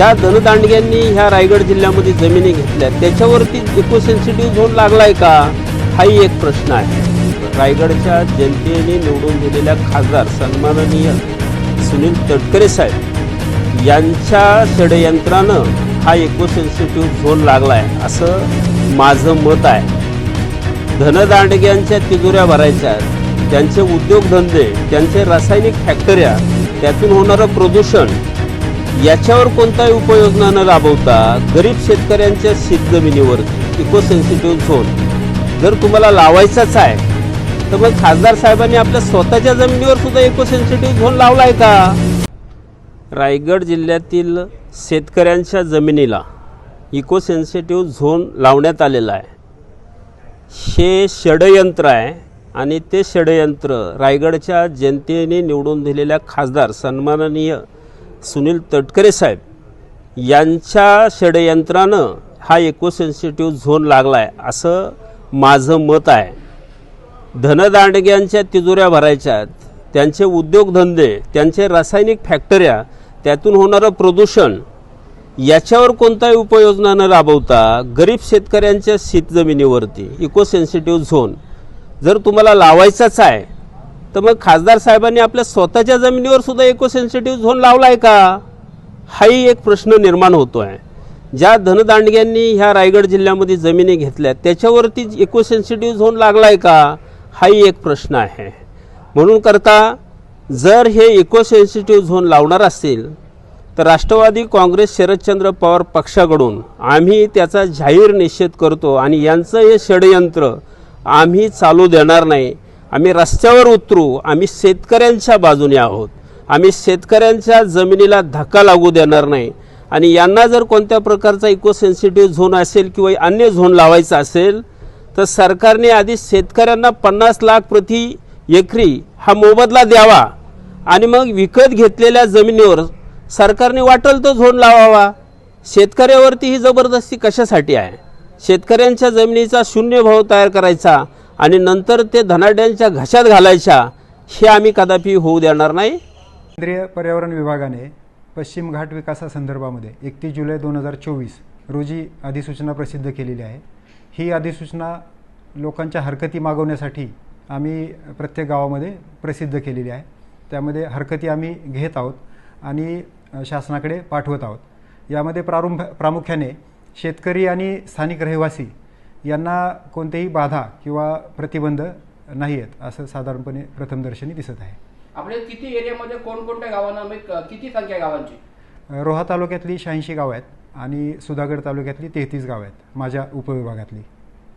ज्या धनदांडग्यांनी ह्या रायगड जिल्ह्यामध्ये जमिनी घेतल्या त्याच्यावरती इको सेन्सिटिव्ह झोन लागलाय का? हाही एक प्रश्न आहे. रायगडच्या जनतेने निवडून दिलेल्या खासदार सन्माननीय सुनील तटकरे साहेब यांच्या षडयंत्रानं हा इको सेन्सिटिव्ह झोन लागलाय असं माझं मत आहे. धनदांडग्यांच्या तिजोऱ्या भरायच्या त्यांचे उद्योगधंदे त्यांचे रासायनिक फॅक्टऱ्या त्यातून होणारं प्रदूषण याच्यावर कोणताही उपाययोजना न राबवता गरीब शेतकऱ्यांच्या शेतजमिनीवर इको सेन्सिटिव्ह झोन जर तुम्हाला लावायचाच आहे तर मग खासदार साहेबांनी आपल्या स्वतःच्या जमिनीवर सुद्धा इको सेन्सिटिव्ह झोन आहे का? रायगड जिल्ह्यातील शेतकऱ्यांच्या जमिनीला इको सेन्सिटिव्ह झोन लावण्यात आलेला आहे. हे षडयंत्र आहे आणि ते षडयंत्र रायगडच्या जनतेने निवडून दिलेल्या खासदार सन्माननीय सुनील तटकरे साहेब यांच्या षडयंत्रानं हा इको सेन्सिटिव्ह झोन लागला आहे असं माझं मत आहे. धनदांडग्यांच्या तिजोऱ्या भरायच्या त्यांचे उद्योगधंदे त्यांचे रासायनिक फॅक्टऱ्या त्यातून होणारं प्रदूषण याच्यावर कोणताही उपाययोजना न राबवता गरीब शेतकऱ्यांच्या शेतजमिनीवरती इको सेन्सिटिव्ह झोन जर तुम्हाला लावायचाच आहे तर मग खासदार साहेबांनी आपल्या स्वतःच्या जमिनीवर सुद्धा इको सेन्सिटिव्ह झोन लावलाय का? हाही एक प्रश्न निर्माण होतो आहे ज्या धनदांडग्यांनी ह्या रायगड जिल्ह्यामध्ये जमिनी घेतल्या त्याच्यावरती इको सेन्सिटिव्ह झोन लागला आहे का? हाही एक प्रश्न आहे. म्हणून करता जर हे इको सेन्सिटिव्ह झोन लावणार असतील तर राष्ट्रवादी काँग्रेस शरदचंद्र पवार पक्षाकडून आम्ही त्याचा जाहीर निषेध करतो आणि यांचं हे षडयंत्र आम्ही चालू देणार नाही. आम्ही रस्त्यावर उतरू आम्ही शेतकऱ्यांच्या बाजूने आहोत. आम्ही शेतकऱ्यांच्या जमिनीला धक्का लागू देणार नाही. आणि यांना जर कोणत्या प्रकारचा इको सेन्सिटिव्ह झोन असेल किंवा अन्य झोन लावायचा असेल तर सरकारने आधी शेतकऱ्यांना पन्नास लाख प्रति एकरी हा मोबदला द्यावा आणि मग विकत घेतलेल्या जमिनीवर सरकारने वाटेल तो झोन लावावा. शेतकऱ्यावरती ही जबरदस्ती कशासाठी आहे? शेतकऱ्यांच्या जमिनीचा शून्य भाव तयार करायचा आणि नंतर ते धनाढ्यांच्या घशात घालायच्या हे आम्ही कदापि होऊ देणार नाही. केंद्रीय पर्यावरण विभागाने पश्चिम घाट विकासासंदर्भामध्ये एकतीस जुलै दोन हजार चोवीस रोजी अधिसूचना प्रसिद्ध केलेली आहे. ही अधिसूचना लोकांच्या हरकती मागवण्यासाठी आम्ही प्रत्येक गावामध्ये प्रसिद्ध केलेली आहे. त्यामध्ये हरकती आम्ही घेत आहोत आणि शासनाकडे पाठवत आहोत. यामध्ये प्रारंभ प्रामुख्याने शेतकरी आणि स्थानिक रहिवासी यांना कोणतेही बाधा किंवा प्रतिबंध नाही आहेत असं साधारणपणे प्रथमदर्शनी दिसत आहे. आपल्या किती एरियामध्ये कोणकोणत्या गावांना किती संख्या गावांची? रोहा तालुक्यातली शहाऐंशी गावं आहेत आणि सुधागड तालुक्यातली तेहतीस गावं आहेत माझ्या उपविभागातली.